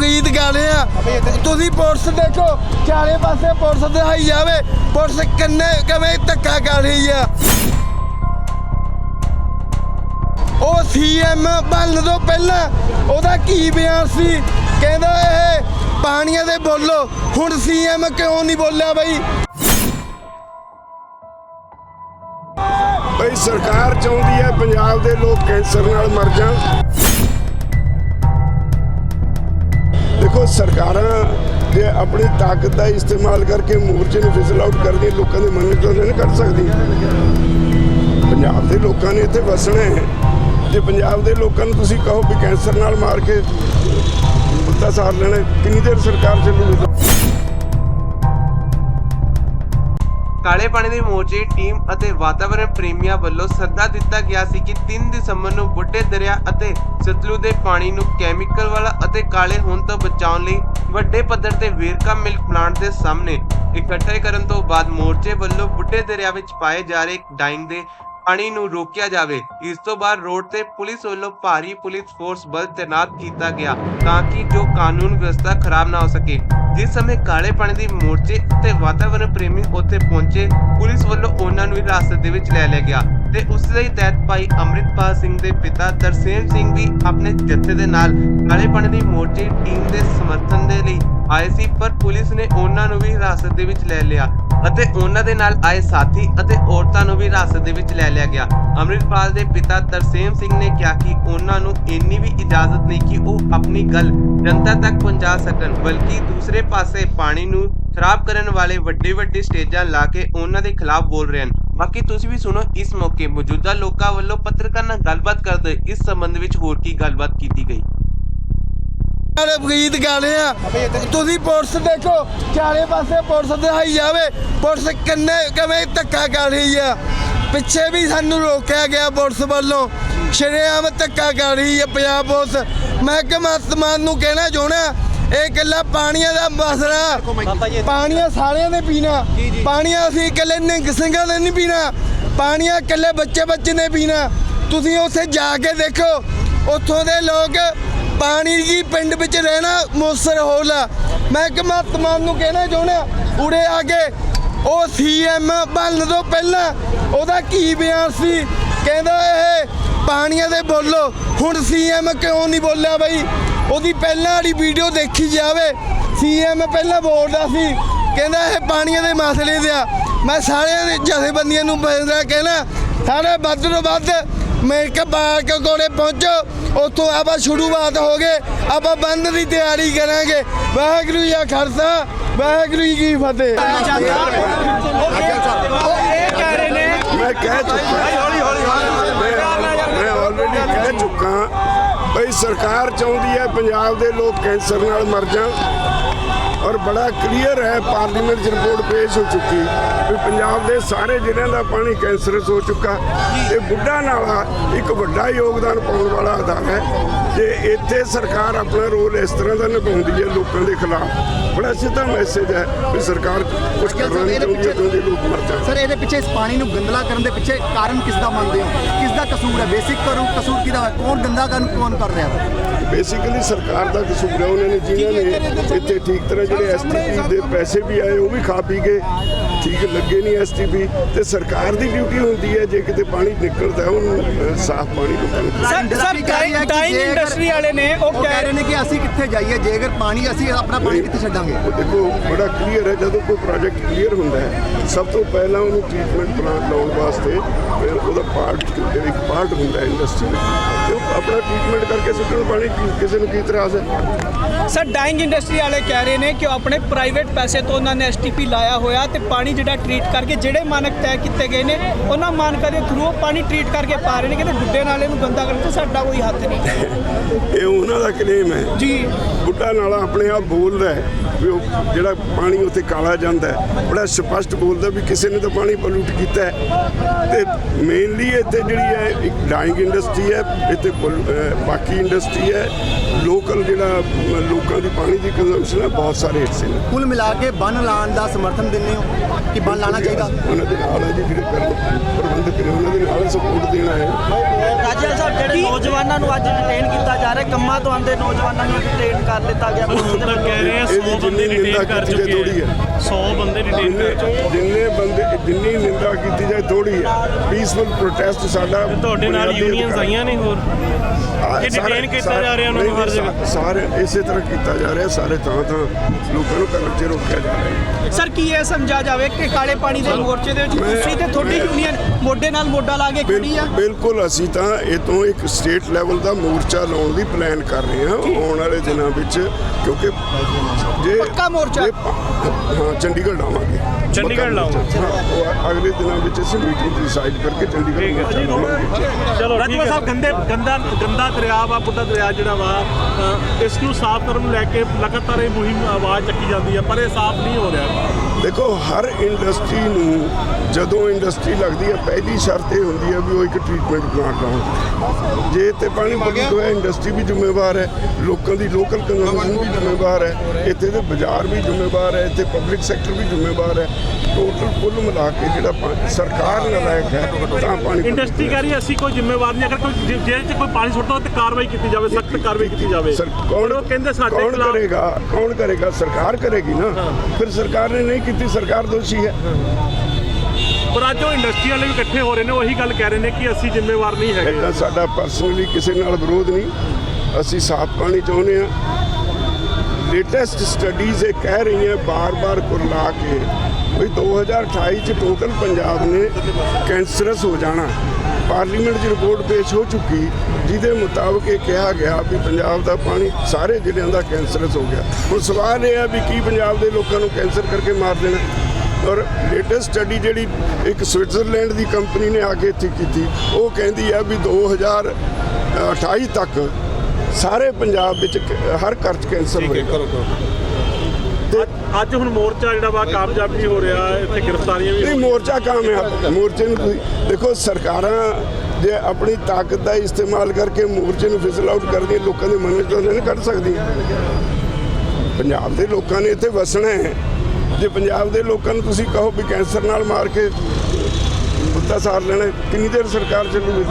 ਗੀਤ ਗਾ ਆ। ਤੁਸੀਂ ਪੁਲਿਸ ਦੇਖੋ, ਚਾਰੇ ਪਾਸੇ ਪੁਲਿਸ ਦਿਖਾਈ ਜਾਵੇ। ਪੁਲਿਸ ਕਿੰਨੇ, ਕਿਵੇਂ ਧੱਕਾ ਕਰ ਰਹੀ ਆ। ਉਹ ਸੀਐਮ ਬਣਨ ਤੋਂ ਪਹਿਲਾਂ ਉਹਦਾ ਕੀ ਬਿਆਨ ਸੀ? ਕਹਿੰਦਾ ਇਹ ਪਾਣੀਆਂ ਦੇ ਬੋਲੋ। ਹੁਣ ਸੀਐਮ ਕਿਉਂ ਨਹੀਂ ਬੋਲਿਆ ਬਈ? ਬਈ ਸਰਕਾਰ ਚਾਹੁੰਦੀ ਹੈ ਪੰਜਾਬ ਦੇ ਲੋਕ ਕੈਂਸਰ ਨਾਲ ਮਰ ਜਾਣ। ਜੇ ਆਪਣੀ ਤਾਕਤ ਦਾ ਇਸਤੇਮਾਲ ਕਰਕੇ ਮੋਰਚੇ ਨੂੰ ਫਿਜ਼ਲ ਆਊਟ ਕਰਦੀ ਲੋਕਾਂ ਦੇ ਮਨ ਤੋਂ ਨਹੀਂ ਕਰ ਸਕਦੀ। ਪੰਜਾਬ ਦੇ ਲੋਕਾਂ ਨੇ ਇੱਥੇ ਵਸਣਾ ਹੈ। ਜੇ ਪੰਜਾਬ ਦੇ ਲੋਕਾਂ ਨੂੰ ਤੁਸੀਂ ਕਹੋ ਵੀ ਕੈਂਸਰ ਨਾਲ ਮਾਰ ਕੇ ਮੁੱਦਾ ਸਾਰ ਲੈਣਾ, ਕਿੰਨੀ ਦੇਰ ਸਰਕਾਰ ਚੱਲੂਗੀ? ਕਾਲੇ ਪਾਣੀ ਦੀ ਮੋਰਚੇ ਟੀਮ ਅਤੇ ਵਾਤਾਵਰਣ ਪ੍ਰੇਮੀਆਂ ਵੱਲੋਂ ਸੱਦਾ ਦਿੱਤਾ ਗਿਆ ਸੀ ਕਿ 3 ਦਸੰਬਰ ਨੂੰ ਬੁੱਢੇ ਦਰਿਆ ਅਤੇ ਸਤਲੁਜ ਦੇ ਪਾਣੀ ਨੂੰ ਕੈਮੀਕਲ ਵਾਲਾ ਅਤੇ ਕਾਲੇ ਹੋਣ ਤੋਂ ਬਚਾਉਣ ਲਈ ਵੱਡੇ ਪੱਧਰ ਤੇ ਵੇਰਕਾ ਮਿਲਕ ਪਲਾਂਟ ਦੇ ਸਾਹਮਣੇ ਇਕੱਠੇ ਕਰਨ ਤੋਂ ਬਾਅਦ ਮੋਰਚੇ ਵੱਲੋਂ ਬੁੱਢੇ ਦਰਿਆ ਵਿੱਚ ਪਾਏ ਜਾ ਰਹੇ ਡਾਈਂਗ ਦੇ ਪਾਣੀ ਨੂੰ ਰੋਕਿਆ ਜਾਵੇ। ਇਸ ਤੋਂ ਬਾਅਦ ਰੋਡ ਤੇ ਪੁਲਿਸ ਵੱਲੋਂ ਭਾਰੀ ਪੁਲਿਸ ਫੋਰਸ ਬਲ ਤੈਨਾਤ ਕੀਤਾ ਗਿਆ ਤਾਂ ਕਿ ਜੋ ਕਾਨੂੰਨ ਵਿਵਸਥਾ ਖਰਾਬ ਨਾ ਹੋ ਸਕੇ। ਜਿਸ ਸਮੇਂ ਕਾਲੇ ਪਾਣੀ ਦੀ ਮੋਰਚੇ ਤੇ ਵਾਤਾਵਰਣ ਪ੍ਰੇਮੀ ਉੱਥੇ ਪਹੁੰਚੇ, ਪੁਲਿਸ ਵੱਲੋਂ ਉਹਨਾਂ ਨੂੰ ਹਿਰਾਸਤ ਦੇ ਵਿੱਚ ਲੈ ਲਿਆ ਗਿਆ ਤੇ ਉਸ ਦੇ ਤਹਿਤ ਭਾਈ ਅੰਮ੍ਰਿਤਪਾਲ ਸਿੰਘ ਦੇ ਪਿਤਾ ਦਰਸੇਮ ਸਿੰਘ ਵੀ ਆਪਣੇ ਜੱਥੇ ਦੇ ਨਾਲ ਕਾਲੇ ਪਾਣੀ ਦੀ ਮੋਰਚੇ ਟੀਮ ਦੇ ਸਮਰਥਨ ਦੇ ਲਈ ਆਏ ਸੀ, ਪਰ ਪੁਲਿਸ ਨੇ ਉਹਨਾਂ ਨੂੰ ਵੀ ਹਿਰਾਸਤ ਦੇ ਵਿੱਚ ਲੈ ਲਿਆ ਅਤੇ ਉਹਨਾਂ ਦੇ ਨਾਲ ਆਏ ਸਾਥੀ ਅਤੇ ਔਰਤਾਂ ਨੂੰ ਵੀ ਹਿਰਾਸਤ ਦੇ ਵਿੱਚ ਲੈ ਲਿਆ ਗਿਆ। ਅੰਮ੍ਰਿਤਪਾਲ ਦੇ ਪਿਤਾ ਤਰਸੇਮ ਸਿੰਘ ਨੇ ਕਿਹਾ ਕਿ ਉਹਨਾਂ ਨੂੰ ਇੰਨੀ ਵੀ ਇਜਾਜ਼ਤ ਨਹੀਂ ਕਿ ਉਹ ਆਪਣੀ ਗੱਲ ਜਨਤਾ ਤੱਕ ਪਹੁੰਚਾ ਸਕਣ, ਬਲਕਿ ਦੂਸਰੇ ਪਾਸੇ ਪਾਣੀ ਨੂੰ ਖਰਾਬ ਕਰਨ ਵਾਲੇ ਵੱਡੇ ਵੱਡੇ ਸਟੇਜਾਂ ਲਾ ਕੇ ਉਹਨਾਂ ਦੇ ਖਿਲਾਫ ਬੋਲ ਰਹੇ ਹਨ। ਬਾਕੀ ਤੁਸੀਂ ਵੀ ਸੁਣੋ ਇਸ ਮੌਕੇ ਮੌਜੂਦਾ ਲੋਕਾਂ ਵੱਲੋਂ ਪੱਤਰਕਾਰ ਨਾਲ ਗੱਲਬਾਤ ਕਰਦੇ ਇਸ ਸੰਬੰਧ ਵਿੱਚ ਹੋਰ ਕੀ ਗੱਲਬਾਤ ਕੀਤੀ ਗਈ? ਸਾਰੇ ਗੀਤ ਗਾ ਆ। ਤੁਸੀਂ ਪੁਲਿਸ ਦੇਖੋ, ਚਾਰੇ ਪਾਸੇ ਪੁਲਿਸ ਦਿਖਾਈ ਜਾਵੇ। ਪੁਲਿਸ ਕਿੰਨੇ ਕਿਵੇਂ ਧੱਕਾ ਕਰ ਰਹੀ ਆ। ਪਿੱਛੇ ਵੀ ਸਾਨੂੰ ਰੋਕਿਆ ਗਿਆ ਪੁਲਿਸ ਵੱਲੋਂ। ਸ਼ਰੇਆਮ ਧੱਕਾ ਕਰ ਰਹੀ ਆ ਪੰਜਾਬ ਪੁਲਿਸ। ਮੈਂ ਕਿ ਨੂੰ ਕਹਿਣਾ ਚਾਹਣਾ ਇਹ ਇਕੱਲਾ ਪਾਣੀਆਂ ਦਾ ਮਸਲਾ। ਪਾਣੀਆਂ ਸਾਰਿਆਂ ਨੇ ਪੀਣਾ। ਪਾਣੀਆਂ ਅਸੀਂ ਇਕੱਲੇ ਨਿੰਗ ਸਿੰਘਾਂ ਨੇ ਨਹੀਂ ਪੀਣਾ। ਪਾਣੀਆਂ ਇਕੱਲੇ ਬੱਚੇ ਬੱਚੇ ਨੇ ਪੀਣਾ। ਤੁਸੀਂ ਉੱਥੇ ਜਾ ਕੇ ਦੇਖੋ, ਉੱਥੋਂ ਦੇ ਲੋਕ ਪਾਣੀ ਦੀ ਪਿੰਡ ਵਿੱਚ ਰਹਿਣਾ ਮੋਸਰ ਹੋਲਾ। ਮੈਂ ਕਿ ਮਹਾਤਮਾ ਨੂੰ ਕਹਿਣਾ ਚਾਹੁੰਦਾ ਉਰੇ ਆ ਕੇ ਉਹ ਸੀਐਮ ਬਣਨ ਤੋਂ ਪਹਿਲਾਂ ਉਹਦਾ ਕੀ ਬਿਆਨ ਸੀ? ਕਹਿੰਦਾ ਇਹ ਪਾਣੀਆਂ ਦੇ ਬੋਲੋ। ਹੁਣ ਸੀਐਮ ਕਿਉਂ ਨਹੀਂ ਬੋਲਿਆ ਬਈ? ਉਹਦੀ ਪਹਿਲਾਂ ਵਾਲੀ ਵੀਡੀਓ ਦੇਖੀ ਜਾਵੇ। ਸੀਐਮ ਪਹਿਲਾਂ ਬੋਲਦਾ ਸੀ, ਕਹਿੰਦਾ ਇਹ ਪਾਣੀਆਂ ਦੇ ਮਸਲੇ ਦੇ ਆ। ਮੈਂ ਸਾਰਿਆਂ ਦੇ ਜਥੇਬੰਦੀਆਂ ਨੂੰ ਬੇਨਤੀ ਕਹਿਣਾ ਸਾਰੇ ਵੱਧ ਤੋਂ ਵੱਧ ਅਮਰੀਕਾ ਬਾਗ ਕੋਲੇ ਪਹੁੰਚੋ? ਉੱਥੋਂ ਆਪਾਂ ਸ਼ੁਰੂਆਤ ਹੋ ਗਏ ਆਪਾਂ ਬੰਦ ਦੀ ਤਿਆਰੀ ਕਰਾਂਗੇ। ਵਾਹਿਗੁਰੂ ਜੀ ਖਾਲਸਾ, ਵਾਹਿਗੁਰੂ ਜੀ ਕੀ ਫਤਿਹ। ਮੈਂ ਕਹਿ ਚੁੱਕਾ। ਮੈਂ- ਆਲਰੇਡੀ ਕਹਿ ਚੁੱਕਾ। ਸਰਕਾਰ ਚਾਹੁੰਦੀ ਹੈ ਪੰਜਾਬ ਦੇ ਲੋਕ ਕੈਂਸਰ ਨਾਲ ਮਰ ਜਾਣ ਔਰ ਬੜਾ ਕਲੀਅਰ ਹੈ ਪਾਰਲੀਮੈਂਟ 'ਚ ਰਿਪੋਰਟ ਪੇਸ਼ ਹੋ ਚੁੱਕੀ ਵੀ ਪੰਜਾਬ ਦੇ ਸਾਰੇ ਜ਼ਿਲ੍ਹਿਆਂ ਦਾ ਪਾਣੀ ਕੈਂਸਰਸ ਹੋ ਚੁੱਕਾ। ਇਹ ਬੁੱਢਾ ਨਾਲਾ ਇੱਕ ਵੱਡਾ ਯੋਗਦਾਨ ਪਾਉਣ ਵਾਲਾ ਆਧਾਰ ਹੈ। ਜੇ ਇੱਥੇ ਸਰਕਾਰ ਆਪਣਾ ਰੋਲ ਇਸ ਤਰ੍ਹਾਂ ਦਾ ਨਿਭਾਉਂਦੀ ਹੈ ਲੋਕਾਂ ਦੇ ਖਿਲਾਫ ਬੜਾ ਸਿੱਧਾ ਮੈਸੇਜ ਹੈ ਵੀ ਸਰਕਾਰ ਕੁਝ ਕਰਨਾ ਨਹੀਂ ਚਾਹੁੰਦੀ ਹੈ ਚਾਹੁੰਦੀ ਲੋਕ ਮਰ ਜਾਣ। ਸਰ ਇਹਦੇ ਪਿੱਛੇ ਇਸ ਪਾਣੀ ਨੂੰ ਗੰਦਲਾ ਕਰਨ ਦੇ ਪਿੱਛੇ ਕਾਰਨ ਕਿਸ ਦਾ ਮੰਨਦੇ ਹੋ? ਕਿਸ ਦਾ ਕਸੂਰ ਹੈ? ਬੇਸਿਕ ਕਰੂ ਕਸੂਰ ਕਿਹਦਾ ਹੈ? ਕੌਣ ਗੰਦਾ ਕਰਨ ਕੌਣ ਕਰ ਰਿਹਾ ਹੈ? ਬੇਸਿਕਲੀ ਸਰਕਾਰ ਦਾ ਕਸੂਰ ਹੈ ਉਹਨਾਂ ਨੇ ਜਿਨ੍ਹਾਂ ਨੇ ਇੱਥੇ ਠੀਕ ਤਰ੍ਹਾਂ ਜਿਹੜੇ ਐਸਟੀਪੀ ਦੇ ਪੈਸੇ ਵੀ ਆਏ ਉਹ ਵੀ ਖਾ ਪੀ ਗਏ। ਠੀਕ ਲੱਗੇ ਨਹੀਂ ਐਸਟੀਪੀ ਤੇ ਸਰਕਾਰ ਦੀ ਡਿਊਟੀ ਹੁੰਦੀ ਹੈ ਜੇ ਕਿਤੇ ਪਾਣੀ ਨਿਕਲਦਾ ਉਹਨੂੰ ਸਾਫ਼ ਪਾਣੀ ਲੋਕਾਂ ਨੂੰ। ਸਰ ਡਾਈਨ ਜੇਕਰ- ਇੰਡਸਟਰੀ ਵਾਲੇ ਨੇ ਉਹ ਕਹਿ ਰਹੇ ਨੇ ਕਿ ਅਸੀਂ ਕਿੱਥੇ ਜਾਈਏ ਜੇਕਰ ਪਾਣੀ ਅਸੀਂ ਆਪਣਾ ਪਾਣੀ ਕਿੱਥੇ ਛੱਡਾਂਗੇ ਉਹ ਦੇਖੋ ਬੜਾ ਕਲੀਅਰ ਹੈ ਜਦੋਂ ਕੋਈ ਪ੍ਰੋਜੈਕਟ ਕਲੀਅਰ ਹੁੰਦਾ ਹੈ ਸਭ ਤੋਂ ਪਹਿਲਾਂ ਉਹਨੂੰ ਟ੍ਰੀਟਮੈਂਟ ਪਲਾਂਟ ਲਾਉਣ ਵਾਸਤੇ ਫਿਰ ਉਹਦਾ ਪਾਰਟ ਜਿਹੜੀ ਪਾਰਟ ਹੁੰਦਾ ਹੈ ਇੰਡਸਟਰੀ ਤੇ ਉਹ ਆਪਣਾ ਟ੍ਰੀਟਮੈਂਟ ਕਰਕੇ ਸੁੱਟਣ ਪਾਣੀ ਕਿਸੇ ਨੂੰ ਕੀ ਇਤਰਾਜ਼ ਹੈ ਸਰ ਡਾਈਂਗ ਇੰਡਸਟਰੀ ਵਾਲੇ ਕਹਿ ਰਹੇ ਨੇ ਕਿ ਆਪਣੇ ਪ੍ਰਾਈਵੇਟ ਪੈਸੇ ਤੋਂ ਉਹਨਾਂ ਨੇ ਐਸਟੀਪੀ ਲਾਇਆ ਹੋਇਆ ਤੇ ਪਾਣੀ ਜਿਹੜਾ ਟ੍ਰੀਟ ਕਰਕੇ ਜਿਹੜੇ ਮਾਨਕ ਤੈਅ ਕੀਤੇ ਗਏ ਨੇ ਉਹਨਾਂ ਮਾਨਕਾਂ ਦੇ ਥਰੂ ਪਾਣੀ ਟ੍ਰੀਟ ਕਰਕੇ ਪਾ ਰਹੇ ਨੇ ਕਹਿੰਦੇ ਬੁੱਢੇ ਨਾਲੇ ਨੂੰ ਗੰਦਾ ਕਰਨ ਸਾਡਾ ਕੋਈ ਹੱਥ ਨਹੀਂ। ਇਹ ਉਹਨਾਂ ਦਾ ਕਲੇਮ ਹੈ। ਜੀ। ਬੁੱਢਾ ਨਾਲਾ ਆਪਣੇ ਆਪ ਬੋਲਦਾ ਹੈ ਵੀ ਉਹ ਜਿਹੜਾ ਪਾਣੀ ਉੱਥੇ ਕਾਲਾ ਜਾਂਦਾ ਹੈ। ਬੜਾ ਸਪਸ਼ਟ ਬੋਲਦਾ ਵੀ ਕਿਸੇ ਨੇ ਤਾਂ ਪਾਣੀ ਪੋਲੂਟ ਕੀਤਾ ਹੈ। ਤੇ ਮੇਨਲੀ ਇੱਥੇ ਜਿਹੜੀ ਹੈ ਇੱਕ ਡਾਈਂਗ ਇੰਡਸਟਰੀ ਹੈ ਇੱਥੇ ਬਾਕੀ ਇੰਡਸਟਰੀ ਹੈ। ਲੋਕਲ ਜਿਹੜਾ ਲੋਕਾਂ ਦੀ ਪਾਣੀ ਦੀ ਕੰਜ਼ੰਪਸ਼ਨ ਹੈ ਬਹੁਤ ਸਾਰੇ ਹਿੱਸੇ ਨੇ। ਕੁੱਲ ਮਿਲਾ ਕੇ ਬੰਨ ਲਾਉਣ ਦਾ ਸਮਰਥਨ ਦਿੰਦੇ ਹੋ? ਕਿ ਬੰਨ ਲਾਣਾ ਚਾਹੀਦਾ? ਉਹਨਾਂ ਦੇ ਨਾਲ ਹੈ ਜੀ ਜਿਹੜੇ ਕਰਨ ਪ੍ਰਬੰਧਕ ਨੇ ਉਹਨਾਂ ਦੇ ਨਾਲ ਸਪੋਰਟ ਦੇਣਾ ਹੈ। ਰਾਜਾ ਸਾਹਿਬ ਜਿਹੜੇ ਨੌਜਵਾਨਾਂ ਨੂੰ ਅੱਜ ਡਿਟੇਨ ਕੀਤਾ ਜਾ ਰਿਹਾ ਕੰਮਾਂ ਤੋਂ ਆਉਂਦੇ ਨੌਜਵਾਨਾਂ ਨੂੰ ਡਿਟੇਨ ਕਰ ਲਿੱਤਾ ਗਿਆ ਪੁਲਿਸ ਦੇ। ਕਹਿ ਰਹੇ ਆ ਇਹਦੀ 100 ਬੰਦੇ ਡਿਟੇਨ ਕਰ ਚੁੱਕੇ ਆ। ਹੈ। 100 ਬੰਦੇ ਡਿਟੇਨ ਕਰ ਚੁੱਕੇ ਜਿੰਨੇ ਬੰਦੇ ਜਿੰਨੀ ਨਿੰਦਾ ਕੀਤੀ ਜਾਏ ਥੋੜੀ ਹੈ। ਪੀਸਫੁਲ ਪ੍ਰੋਟੈਸਟ ਸਾਡਾ ਤੁਹਾਡੇ ਨਾਲ ਯੂਨੀਅਨਸ ਆਈਆਂ ਨੇ ਹੋਰ? ਸਾਰੇ- detain ਕੀਤਾ ਜਾ ਰਿਹਾ ਉਹਨਾਂ ਨੂੰ ਹਰ ਜਗ੍ਹਾ? ਸਾਰੇ ਇਸੇ ਤਰ੍ਹਾਂ ਕੀਤਾ ਜਾ ਰਿਹਾ ਸਾਰੇ ਥਾਂ ਥਾਂ ਲੋਕਾਂ ਨੂੰ ਘਰਾਂ 'ਚ ਰੋਕਿਆ ਜਾ ਰਿਹਾ। ਸਰ ਕੀ ਇਹ ਸਮਝਾ ਜਾਵੇ ਕਿ ਕਾਲੇ ਪਾਣੀ ਦੇ ਮੋਰਚੇ ਦੇ ਵਿੱਚ ਤੁਸੀਂ ਤੇ ਤੁਹਾਡੀ ਯੂਨੀਅਨ ਮੋਢੇ ਨਾਲ ਮੋਢਾ ਲਾ ਕੇ ਖੜੀ ਆ? ਬਿਲ- ਬਿਲਕੁਲ ਅਸੀਂ ਤਾਂ ਇਹ ਤੋਂ ਇੱਕ ਸਟੇਟ ਲੈਵਲ ਦਾ ਮੋਰਚਾ ਲਾਉਣ ਦੀ ਪਲਾਨ ਕਰ ਰਹੇ ਹਾਂ ਆਉਣ ਵਾਲੇ ਦਿਨਾਂ ਵਿੱਚ ਕਿਉਂਕਿ ਜੇ ਪੱਕਾ ਮੋਰਚਾ? ਹਾਂ ਚੰਡੀਗੜ੍ਹ ਲਾਵਾਂਗੇ। ਚੰਡੀਗੜ੍ਹ ਉਹ ਅਗਲੇ ਦਿਨਾਂ ਵਿੱਚ ਅਸੀਂ ਮੀਟਿੰਗ ਡਿਸਾਈਡ ਕਰਕੇ ਚੰਡੀਗੜ੍ਹ ਮੋਰਚਾ ਲਾਵਾਂਗੇ। ਚਲੋ ਰਾਜੂਆ ਸਾਹਿਬ ਗੰਦੇ ਗੰਦਾ ਗੰਦਾ ਦਰਿਆ ਵਾ ਬੁੱਢਾ ਦਰਿਆ ਜਿਹੜਾ ਵਾ ਇਸ ਨੂੰ ਸਾਫ਼ ਕਰਨ ਨੂੰ ਲੈ ਕੇ ਲਗਾਤਾਰ ਇਹ ਮੁਹਿੰਮ ਆਵਾਜ਼ ਚੱਕੀ ਜਾਂਦੀ ਹੈ ਪਰ ਇਹ ਸਾਫ਼ ਨਹੀਂ ਹੋ ਰਿਹਾ। ਦੇਖੋ, ਹਰ ਇੰਡਸਟਰੀ ਨੂੰ ਜਦੋਂ ਇੰਡਸਟਰੀ ਲੱਗਦੀ ਹੈ, ਪਹਿਲੀ ਸ਼ਰਤ ਇਹ ਹੁੰਦੀ ਹੈ ਵੀ ਉਹ ਇੱਕ ਟ੍ਰੀਟਮੈਂਟ ਪਲਾਂਟ ਲਾਉਣ ਜੇ ਤੇ ਪਾਣੀ ਪ੍ਰਦੂਸ਼ਿਤ ਹੋਇਆ ਇੰਡਸਟਰੀ ਵੀ ਜ਼ਿੰਮੇਵਾਰ ਹੈ, ਲੋਕਾਂ ਦੀ ਲੋਕਲ ਕੰਜ਼ੰਪਸ਼ਨ ਵੀ ਜ਼ਿੰਮੇਵਾਰ ਹੈ, ਇੱਥੇ ਦੇ ਬਾਜ਼ਾਰ ਵੀ ਜ਼ਿੰਮੇਵਾਰ ਹੈ, ਇੱਥੇ ਪਬਲਿਕ ਸੈਕਟਰ ਵੀ ਜ਼ਿੰਮੇਵਾਰ ਹੈ। ਟੋਟਲ ਕੁੱਲ ਮਿਲਾ ਕੇ ਜਿਹੜਾ ਪਾ- ਸਰਕਾਰ ਨਲਾਇਕ ਹੈ ਤਾਂ ਪਾਣੀ ਇੰਡਸਟਰੀ ਕਹ ਰਹੀ ਹੈ ਅਸੀਂ ਕੋਈ ਜ਼ਿੰਮੇਵਾਰ ਨਹੀਂ ਅਗਰ ਕੋਈ ਜੇ- ਜੇਲ੍ਹ 'ਚ ਕੋਈ ਪਾਣੀ ਸੁੱਟਦਾ ਤੇ ਕਾਰਵਾਈ ਕੀਤੀ ਜਾਵੇ ਸਖਤ ਕਾਰਵਾਈ ਕੀਤੀ ਜਾਵੇ। ਸਰ ਕੌਣ ਉਹ ਕਹਿੰਦੇ ਸਾਡੇ ਕੌਣ ਖਿਲਾਫ ਕਰੇਗਾ ਕੌਣ ਕਰੇਗਾ ਸਰਕਾਰ ਕਰੇਗੀ ਨਾ। ਫਿਰ ਸਰਕਾਰ ਨੇ ਨਹੀਂ ਕੀਤੀ ਸਰਕਾਰ ਦੋਸ਼ੀ ਹੈ। ਪਰ ਅੱਜ ਉਹ ਇੰਡਸਟਰੀ ਵਾਲੇ ਵੀ ਇਕੱਠੇ ਹੋ ਰਹੇ ਨੇ ਉਹੀ ਗੱਲ ਕਹਿ ਰਹੇ ਨੇ ਕਿ ਅਸੀਂ ਜ਼ਿੰਮੇਵਾਰ ਨਹੀਂ ਹੈਗੇ। ਇੱਦਾਂ ਸਾਡਾ ਪਰਸਨਲੀ ਕਿਸੇ ਨਾਲ ਵਿਰੋਧ ਨਹੀਂ। ਅਸੀਂ ਸਾਫ਼ ਪਾਣੀ ਚਾਹੁੰਦੇ ਹਾਂ। ਲੇਟੈਸਟ ਸਟੱਡੀਜ਼ ਇਹ ਕਹਿ ਰਹੀਆਂ ਬਾਰ-ਬਾਰ ਕੁਰਲਾ ਕੇ ਵੀ 2028 ਚ ਟੋਟਲ ਪੰਜਾਬ ਨੇ ਕੈਂਸਰਸ ਹੋ ਜਾਣਾ। ਪਾਰਲੀਮੈਂਟ 'ਚ ਰਿਪੋਰਟ ਪੇਸ਼ ਹੋ ਚੁੱਕੀ, ਜਿਹਦੇ ਮੁਤਾਬਕ ਇਹ ਕਿਹਾ ਗਿਆ ਵੀ ਪੰਜਾਬ ਦਾ ਪਾਣੀ ਸਾਰੇ ਜ਼ਿਲ੍ਹਿਆਂ ਦਾ ਕੈਂਸਰਸ ਹੋ ਗਿਆ। ਹੁਣ ਸਵਾਲ ਇਹ ਹੈ ਵੀ ਕੀ ਪੰਜਾਬ ਦੇ ਲੋਕਾਂ ਨੂੰ ਕੈਂਸਰ ਕਰਕੇ ਮਾਰ ਦੇਣਾ? ਔਰ ਲੇਟੈਸਟ ਸਟੱਡੀ ਜਿਹੜੀ ਇੱਕ ਸਵਿਟਜ਼ਰਲੈਂਡ ਦੀ ਕੰਪਨੀ ਨੇ ਆ ਕੇ ਇੱਥੇ ਕੀਤੀ, ਉਹ ਕਹਿੰਦੀ ਆ ਵੀ 2028 ਤੱਕ ਸਾਰੇ ਪੰਜਾਬ ਵਿੱਚ ਕ- ਹਰ ਘਰ 'ਚ ਕੈਂਸਰ ਹੋਏਗਾ। ਅੱਜ- ਅੱਜ ਹੁਣ ਮੋਰਚਾ ਜਿਹੜਾ ਵਾ ਕਾਮਯਾਬ ਨਹੀਂ ਹੋ ਰਿਹਾ ਇੱਥੇ ਗ੍ਰਿਫਤਾਰੀਆਂ ਵੀ ਨਹੀਂ ਮੋਰਚਾ ਕਾਮਯਾਬ ਮੋਰਚੇ ਨੂੰ ਤੁਸੀਂ ਦੇਖੋ ਸਰਕਾਰਾਂ ਜੇ ਆਪਣੀ ਤਾਕਤ ਦਾ ਇਸਤੇਮਾਲ ਕਰਕੇ ਮੋਰਚੇ ਨੂੰ ਫਿਜ਼ਲ ਆਊਟ ਕਰਦੀਆਂ ਲੋਕਾਂ ਦੇ ਮਨ 'ਚ ਤਾਂ ਨਹੀਂ ਕੱਢ ਸਕਦੀਆਂ। ਪੰਜਾਬ ਦੇ ਲੋਕਾਂ ਨੇ ਇੱਥੇ ਵਸਣਾ ਹੈ। ਜੇ ਪੰਜਾਬ ਦੇ ਲੋਕਾਂ ਨੂੰ ਤੁਸੀਂ ਕਹੋ ਵੀ ਕੈਂਸਰ ਨਾਲ ਮਾਰ ਕੇ ਬੁੱਧਾ ਸਾਰ ਲੈਣਾ ਕਿੰਨੀ ਦੇਰ ਸਰਕਾਰ ਚੱਲੂਗੀ?